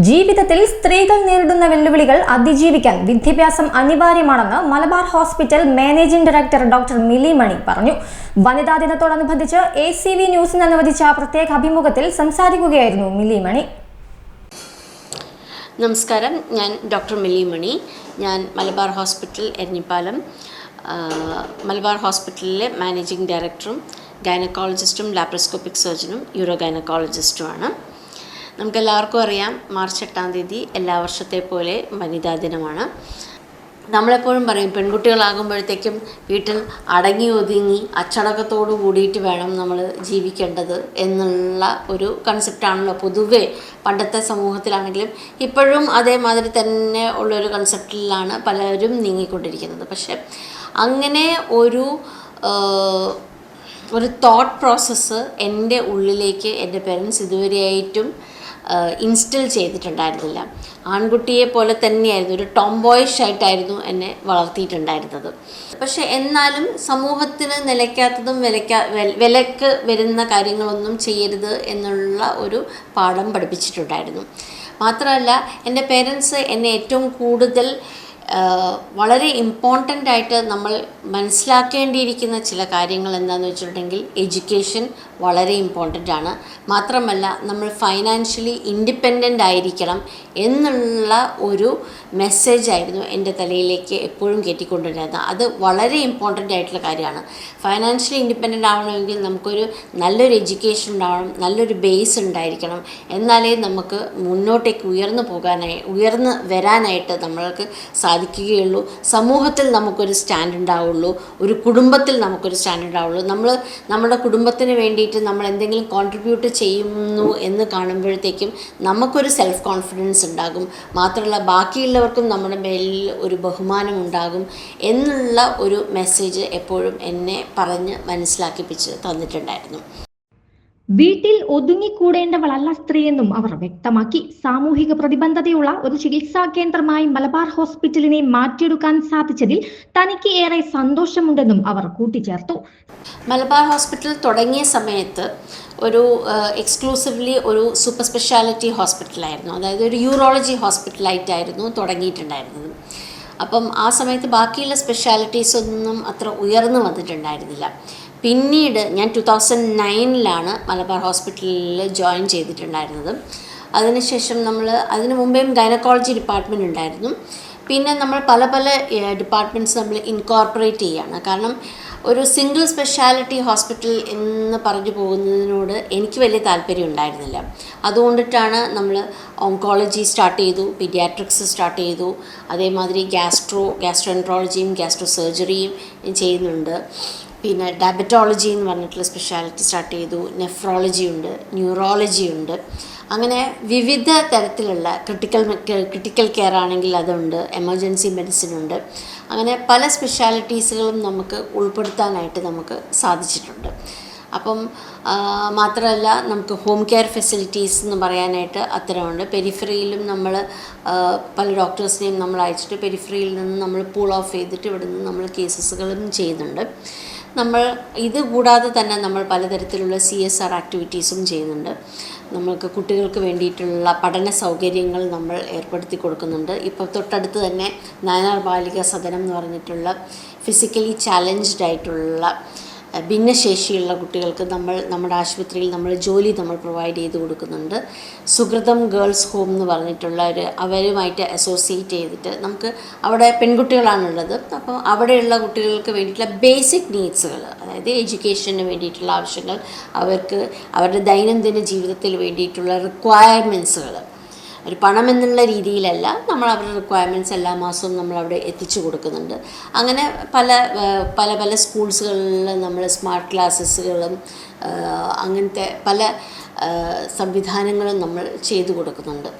ജീവിതത്തിൽ സ്ത്രീകൾ നേരിടുന്ന വെല്ലുവിളികൾ അതിജീവിക്കാൻ വിദ്യാഭ്യാസം അനിവാര്യമാണെന്ന് Malabar hospital managing director doctor Mili Mani പറഞ്ഞു. വനിതാ ദിനത്തോടനുബന്ധിച്ച് എ സി വി ന്യൂസിന് അനുവദിച്ച പ്രത്യേക അഭിമുഖത്തിൽ സംസാരിക്കുകയായിരുന്നു മിലി മണി നമസ്കാരം. ഞാൻ ഡോക്ടർ മിലി മണി ഞാൻ മലബാർ ഹോസ്പിറ്റൽ എരഞ്ഞിപ്പാലം. മലബാർ ഹോസ്പിറ്റലിലെ മാനേജിംഗ് ഡയറക്ടറും ഗൈനക്കോളജിസ്റ്റും ലാപ്രോസ്കോപ്പിക് സർജനും യൂറോ ഗൈനക്കോളജിസ്റ്റുമാണ്. നമുക്കെല്ലാവർക്കും അറിയാം മാർച്ച് എട്ടാം തീയതി എല്ലാ വർഷത്തെ പോലെ വനിതാ ദിനമാണ്. നമ്മളെപ്പോഴും പറയും പെൺകുട്ടികളാകുമ്പോഴത്തേക്കും വീട്ടിൽ അടങ്ങി ഒതുങ്ങി അച്ചടക്കത്തോട് കൂടിയിട്ട് വേണം നമ്മൾ ജീവിക്കേണ്ടത് എന്നുള്ള ഒരു കൺസെപ്റ്റാണല്ലോ പൊതുവേ പണ്ടത്തെ സമൂഹത്തിലാണെങ്കിലും ഇപ്പോഴും അതേമാതിരി തന്നെ ഉള്ളൊരു കൺസെപ്റ്റിലാണ് പലരും നീങ്ങിക്കൊണ്ടിരിക്കുന്നത്. പക്ഷെ അങ്ങനെ ഒരു ഒരു തോട്ട് പ്രോസസ്സ് എന്റെ ഉള്ളിലേക്ക് എന്റെ പേരൻസ് ഇതുവരെയായിട്ടും ഇൻസ്റ്റിൽ ചെയ്തിട്ടുണ്ടായിരുന്നില്ല. ആൺകുട്ടിയെ പോലെ തന്നെയായിരുന്നു ഒരു ടോംബോയിഷ് ആയിട്ടായിരുന്നു എന്നെ വളർത്തിയിട്ടുണ്ടായിരുന്നത്. പക്ഷെ എന്നാലും സമൂഹത്തിന് നിലയ്ക്കാത്തതും വിലയ്ക്കാ വില- വിലക്ക് വരുന്ന കാര്യങ്ങളൊന്നും ചെയ്യരുത് എന്നുള്ള ഒരു പാഠം പഠിപ്പിച്ചിട്ടുണ്ടായിരുന്നു. മാത്രമല്ല എന്റെ പേരൻസ് എന്നെ ഏറ്റവും കൂടുതൽ വളരെ ഇമ്പോർട്ടന്റ് ആയിട്ട് നമ്മൾ മനസ്സിലാക്കേണ്ടിയിരിക്കുന്ന ചില കാര്യങ്ങൾ എന്താണെന്ന് വെച്ചിട്ടുണ്ടെങ്കിൽ എഡ്യൂക്കേഷൻ വളരെ ഇമ്പോർട്ടന്റ് ആണ്. മാത്രമല്ല നമ്മൾ ഫൈനാൻഷ്യലി ഇൻഡിപെൻഡന്റ് ആയിരിക്കണം എന്നുള്ള ഒരു മെസ്സേജ് ആയിരുന്നു എന്റെ തലയിലേക്ക് എപ്പോഴും കയറ്റിക്കൊണ്ടിരുന്നത് അത് വളരെ ഇമ്പോർട്ടന്റ് ആയിട്ടുള്ള കാര്യമാണ്. ഫൈനാൻഷ്യലി ഇൻഡിപെൻഡന്റ് ആവണമെങ്കിൽ നമുക്കൊരു നല്ലൊരു എഡ്യൂക്കേഷൻ ഉണ്ടാവണം നല്ലൊരു ബേസ് ഉണ്ടായിരിക്കണം. എന്നാലേ നമുക്ക് മുന്നോട്ടേക്ക് ഉയർന്നു പോകാനായി ഉയർന്ന് വരാനായിട്ട് നമ്മൾക്ക് സാധിക്കുകയുള്ളൂ. സമൂഹത്തിൽ നമുക്കൊരു സ്റ്റാൻഡ് ഉണ്ടാവുള്ളൂ. ഒരു കുടുംബത്തിൽ നമുക്കൊരു സ്റ്റാൻഡ് ഉണ്ടാവുള്ളൂ. നമ്മൾ നമ്മുടെ കുടുംബത്തിന് വേണ്ടിയിട്ട് നമ്മൾ എന്തെങ്കിലും കോൺട്രിബ്യൂട്ട് ചെയ്യുന്നു എന്ന് കാണുമ്പോഴത്തേക്കും നമുക്കൊരു സെൽഫ് കോൺഫിഡൻസ് ഉണ്ടാകും. മാത്രമല്ല ബാക്കിയുള്ളവർക്കും നമ്മുടെ മേലിൽ ഒരു ബഹുമാനം ഉണ്ടാകും എന്നുള്ള ഒരു മെസ്സേജ് എപ്പോഴും എന്നെ പറഞ്ഞ് മനസ്സിലാക്കിപ്പിച്ച് തന്നിട്ടുണ്ടായിരുന്നു. വീട്ടിൽ ഒതുങ്ങിക്കൂടേണ്ടവളല്ല സ്ത്രീയെന്നും അവർ വ്യക്തമാക്കി. സാമൂഹിക പ്രതിബന്ധതയുള്ള ഒരു ചികിത്സാ കേന്ദ്രമായി മലബാർ ഹോസ്പിറ്റലിനെ മാറ്റിയെടുക്കാൻ സാധിച്ചതിൽ തനിക്ക് ഏറെ സന്തോഷമുണ്ടെന്നും അവർ കൂട്ടിച്ചേർത്തു. മലബാർ ഹോസ്പിറ്റൽ തുടങ്ങിയ സമയത്ത് ഒരു എക്സ്ക്ലൂസീവ്ലി ഒരു സൂപ്പർ സ്പെഷ്യാലിറ്റി ഹോസ്പിറ്റലായിരുന്നു. അതായത് ഒരു യൂറോളജി ഹോസ്പിറ്റലായിട്ടായിരുന്നു തുടങ്ങിയിട്ടുണ്ടായിരുന്നത്. അപ്പം ആ സമയത്ത് ബാക്കിയുള്ള സ്പെഷ്യാലിറ്റീസ് ഒന്നും അത്ര ഉയർന്നു വന്നിട്ടുണ്ടായിരുന്നില്ല. പിന്നീട് ഞാൻ ടു തൗസൻഡ് നയനിലാണ് മലബാർ ഹോസ്പിറ്റലിൽ ജോയിൻ ചെയ്തിട്ടുണ്ടായിരുന്നത്. അതിനുശേഷം നമ്മൾ അതിനു മുമ്പേയും ഗൈനക്കോളജി ഡിപ്പാർട്ട്മെന്റ് ഉണ്ടായിരുന്നു. പിന്നെ നമ്മൾ പല പല ഡിപ്പാർട്ട്മെന്റ്സ് നമ്മൾ ഇൻകോർപ്പറേറ്റ് ചെയ്യുകയാണ് കാരണം ഒരു സിംഗിൾ സ്പെഷ്യാലിറ്റി ഹോസ്പിറ്റൽ എന്ന് പറഞ്ഞു പോകുന്നതിനോട് എനിക്ക് വലിയ താല്പര്യം ഉണ്ടായിരുന്നില്ല. അതുകൊണ്ടിട്ടാണ് നമ്മൾ ഓങ്കോളജി സ്റ്റാർട്ട് ചെയ്തു പീഡിയാട്രിക്സ് സ്റ്റാർട്ട് ചെയ്തു. അതേമാതിരി ഗ്യാസ്ട്രോ ഗ്യാസ്ട്രോൻട്രോളജിയും ഗ്യാസ്ട്രോ സർജറിയും ചെയ്യുന്നുണ്ട്. പിന്നെ ഡയബറ്റോളജി എന്ന് പറഞ്ഞിട്ടുള്ള സ്പെഷ്യാലിറ്റി സ്റ്റാർട്ട് ചെയ്തു. നെഫ്രോളജി ഉണ്ട് ന്യൂറോളജി ഉണ്ട്. അങ്ങനെ വിവിധ തരത്തിലുള്ള ക്രിട്ടിക്കൽ ക്രിട്ടിക്കൽ കെയർ ആണെങ്കിൽ അതുണ്ട് എമർജൻസി മെഡിസിൻ ഉണ്ട്. അങ്ങനെ പല സ്പെഷ്യാലിറ്റീസുകളും നമുക്ക് ഉൾപ്പെടുത്താനായിട്ട് നമുക്ക് സാധിച്ചിട്ടുണ്ട്. അപ്പം മാത്രമല്ല നമുക്ക് ഹോം കെയർ ഫെസിലിറ്റീസ് എന്ന് പറയാനായിട്ട് അത്തരമുണ്ട്. പെരിഫറിയിലും നമ്മൾ പല ഡോക്ടേഴ്സിനെയും നമ്മൾ അയച്ചിട്ട് പെരിഫറിയിൽ നിന്ന് നമ്മൾ പൂൾ ഓഫ് ചെയ്തിട്ട് ഇവിടെ നിന്ന് നമ്മൾ കേസസുകളും ചെയ്യുന്നുണ്ട്. നമ്മൾ ഇത് കൂടാതെ തന്നെ നമ്മൾ പലതരത്തിലുള്ള സി എസ് ആർ ആക്ടിവിറ്റീസും ചെയ്യുന്നുണ്ട്. നമ്മൾക്ക് കുട്ടികൾക്ക് വേണ്ടിയിട്ടുള്ള പഠന സൗകര്യങ്ങൾ നമ്മൾ ഏർപ്പെടുത്തി കൊടുക്കുന്നുണ്ട്. ഇപ്പോൾ തൊട്ടടുത്ത് തന്നെ നാനാർ ബാലിക സദനം എന്ന് പറഞ്ഞിട്ടുള്ള ഫിസിക്കലി ചാലഞ്ച്ഡ് ആയിട്ടുള്ള ഭിന്നശേഷിയുള്ള കുട്ടികൾക്ക് നമ്മൾ നമ്മുടെ ആശുപത്രിയിൽ നമ്മൾ ജോലി നമ്മൾ പ്രൊവൈഡ് ചെയ്ത് കൊടുക്കുന്നുണ്ട്. സുഹൃതം ഗേൾസ് ഹോം എന്ന് പറഞ്ഞിട്ടുള്ള ഒരു അവരുമായിട്ട് അസോസിയേറ്റ് ചെയ്തിട്ട് നമുക്ക് അവിടെ പെൺകുട്ടികളാണുള്ളത്. അപ്പോൾ അവിടെയുള്ള കുട്ടികൾക്ക് വേണ്ടിയിട്ടുള്ള ബേസിക് നീഡ്സുകൾ അതായത് എഡ്യൂക്കേഷന് വേണ്ടിയിട്ടുള്ള ആവശ്യങ്ങൾ അവർക്ക് അവരുടെ ദൈനംദിന ജീവിതത്തിൽ വേണ്ടിയിട്ടുള്ള റിക്വയർമെന്റ്സുകൾ ഒരു പണം എന്നുള്ള രീതിയിലല്ല നമ്മൾ അവരുടെ റിക്വയർമെന്റ്സ് എല്ലാ മാസവും നമ്മൾ അവിടെ എത്തിച്ചു കൊടുക്കുന്നുണ്ട്. അങ്ങനെ പല പല പല സ്കൂൾസുകളിൽ നമ്മൾ സ്മാർട്ട് ക്ലാസ്സസുകളും അങ്ങനത്തെ പല സംവിധാനങ്ങളും നമ്മൾ ചെയ്തു കൊടുക്കുന്നുണ്ട്.